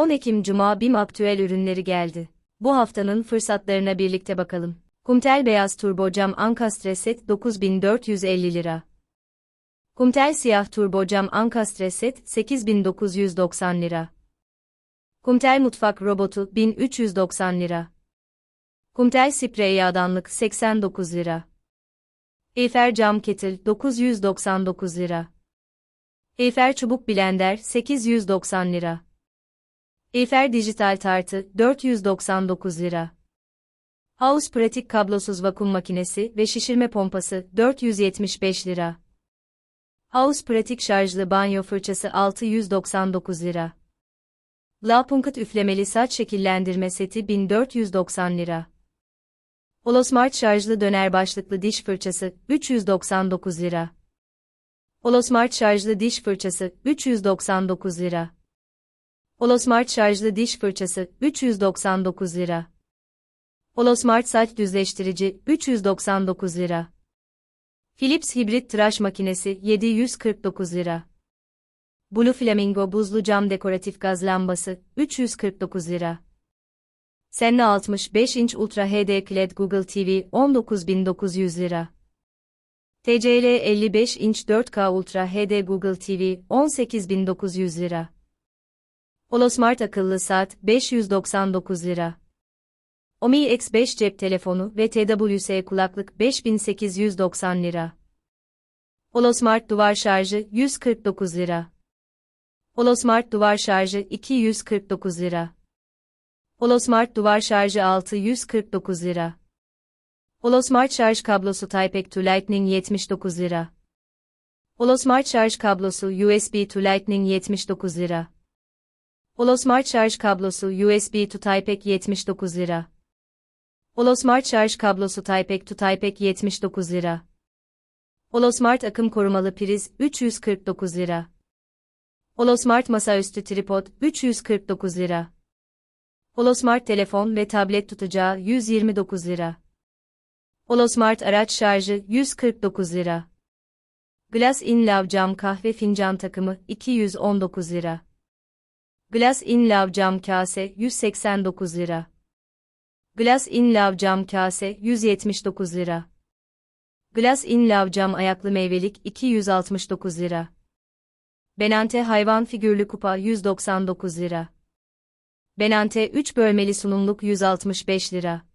10 Ekim Cuma BİM aktüel ürünleri geldi. Bu haftanın fırsatlarına birlikte bakalım. Kumtel beyaz turbo cam ankastre set 9450 lira. Kumtel siyah turbo cam ankastre set 8990 lira. Kumtel mutfak robotu 1390 lira. Kumtel sprey yağdanlık 89 lira. Eyfer cam ketil 999 lira. Eyfer çubuk blender 890 lira. Eyfer dijital tartı 499 lira. House pratik kablosuz vakum makinesi ve şişirme pompası 475 lira. House pratik şarjlı banyo fırçası 699 lira. La Punkut üflemeli saç şekillendirme seti 1490 lira. Holosmart şarjlı döner başlıklı diş fırçası 399 lira. Holosmart şarjlı diş fırçası 399 lira. Holosmart şarjlı diş fırçası 399 lira. Holosmart saç düzleştirici 399 lira. Philips hibrit tıraş makinesi 749 lira. Blue Flamingo buzlu cam dekoratif gaz lambası 349 lira. Senna 65 inç Ultra HD QLED Google TV 19900 lira. TCL 55 inç 4K Ultra HD Google TV 18900 lira. Holosmart akıllı saat 599 lira. Omi X5 cep telefonu ve TWS kulaklık 5890 lira. Holosmart duvar şarjı 149 lira. Holosmart duvar şarjı 249 lira. Holosmart duvar şarjı 649 lira. Holosmart şarj kablosu Type-C to Lightning 79 lira. Holosmart şarj kablosu USB to Lightning 79 lira. Holosmart şarj kablosu USB to Type-C 79 lira. Holosmart şarj kablosu Type-C to Type-C 79 lira. Holosmart akım korumalı priz 349 lira. Holosmart masaüstü tripod 349 lira. Holosmart telefon ve tablet tutacağı 129 lira. Holosmart araç şarjı 149 lira. Glass in Love cam kahve fincan takımı 219 lira. Glass in Love cam kase 189 lira. Glass in Love cam kase 179 lira. Glass in Love cam ayaklı meyvelik 269 lira. Benante hayvan figürlü kupa 199 lira. Benante 3 bölmeli sunumluk 165 lira.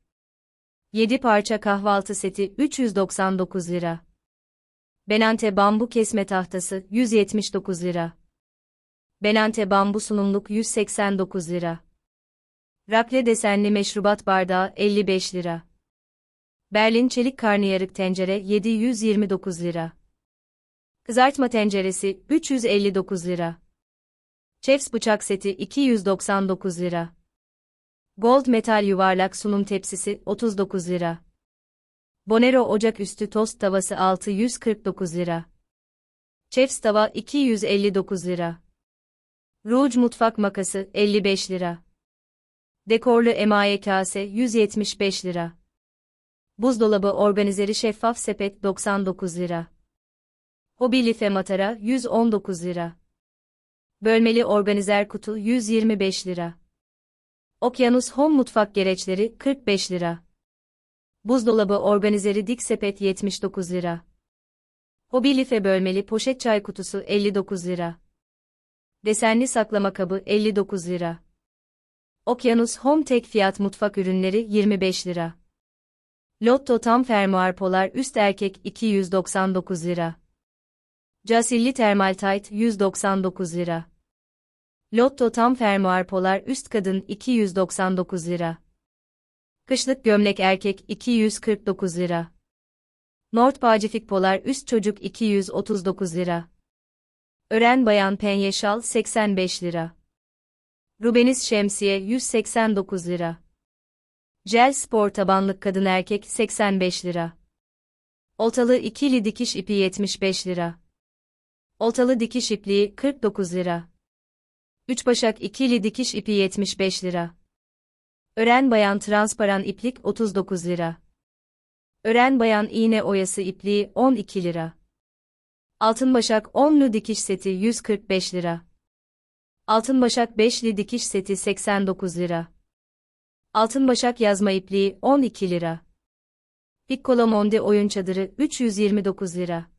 7 parça kahvaltı seti 399 lira. Benante bambu kesme tahtası 179 lira. Benante bambu sunumluk 189 lira. Rakle desenli meşrubat bardağı 55 lira. Berlin çelik karnıyarık tencere 729 lira. Kızartma tenceresi 359 lira. Chefs bıçak seti 299 lira. Gold metal yuvarlak sunum tepsisi 39 lira. Bonero ocak üstü tost tavası 649 lira. Chefs tava 259 lira. Rouge mutfak makası 55 lira. Dekorlu emaye kase 175 lira. Buzdolabı organizeri şeffaf sepet 99 lira. Hobi life matara 119 lira. Bölmeli organizer kutu 125 lira. Okyanus Home mutfak gereçleri 45 lira. Buzdolabı organizeri dik sepet 79 lira. Hobi life bölmeli poşet çay kutusu 59 lira. Desenli saklama kabı 59 lira. Okyanus Home tek fiyat mutfak ürünleri 25 lira. Lotto tam fermuar polar üst erkek 299 lira. Casilli termal tight 199 lira. Lotto tam fermuar polar üst kadın 299 lira. Kışlık gömlek erkek 249 lira. Nord Pacifik polar üst çocuk 239 lira. Ören bayan penye şal 85 lira. Rubeniz şemsiye 189 lira. Jel spor tabanlık kadın erkek 85 lira. Oltalı ikili dikiş ipi 75 lira. Oltalı dikiş ipliği 49 lira. 3 başak ikili dikiş ipi 75 lira. Ören bayan transparan iplik 39 lira. Ören bayan iğne oyası ipliği 12 lira. Altın başak 10'lu dikiş seti 145 lira. Altın Başak Beşli Dikiş Seti 89 lira. Altın Başak Yazma İpliği 12 lira. Piccolo Monde Oyun Çadırı 329 lira.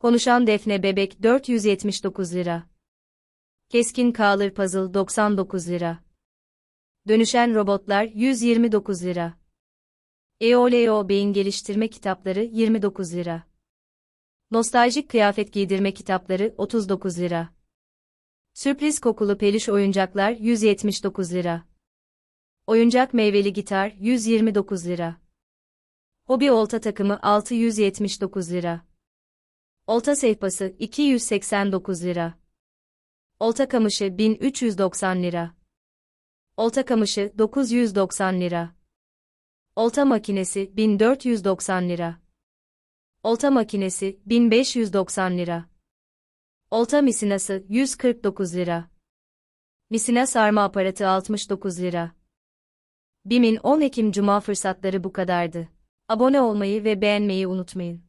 Konuşan Defne Bebek 479 lira. Keskin Kağılır Puzzle 99 lira. Dönüşen Robotlar 129 lira. EOLEO Beyin Geliştirme Kitapları 29 lira. Nostaljik Kıyafet Giydirme Kitapları 39 lira. Sürpriz kokulu peluş oyuncaklar 179 lira. Oyuncak meyveli gitar 129 lira. Hobi olta takımı 679 lira. Olta sehpası 289 lira. Olta kamışı 1390 lira. Olta kamışı 990 lira. Olta makinesi 1490 lira. Olta makinesi 1590 lira. Olta misinası 149 lira. Misina sarma aparatı 69 lira. BİM'in 10 Ekim Cuma fırsatları bu kadardı. Abone olmayı ve beğenmeyi unutmayın.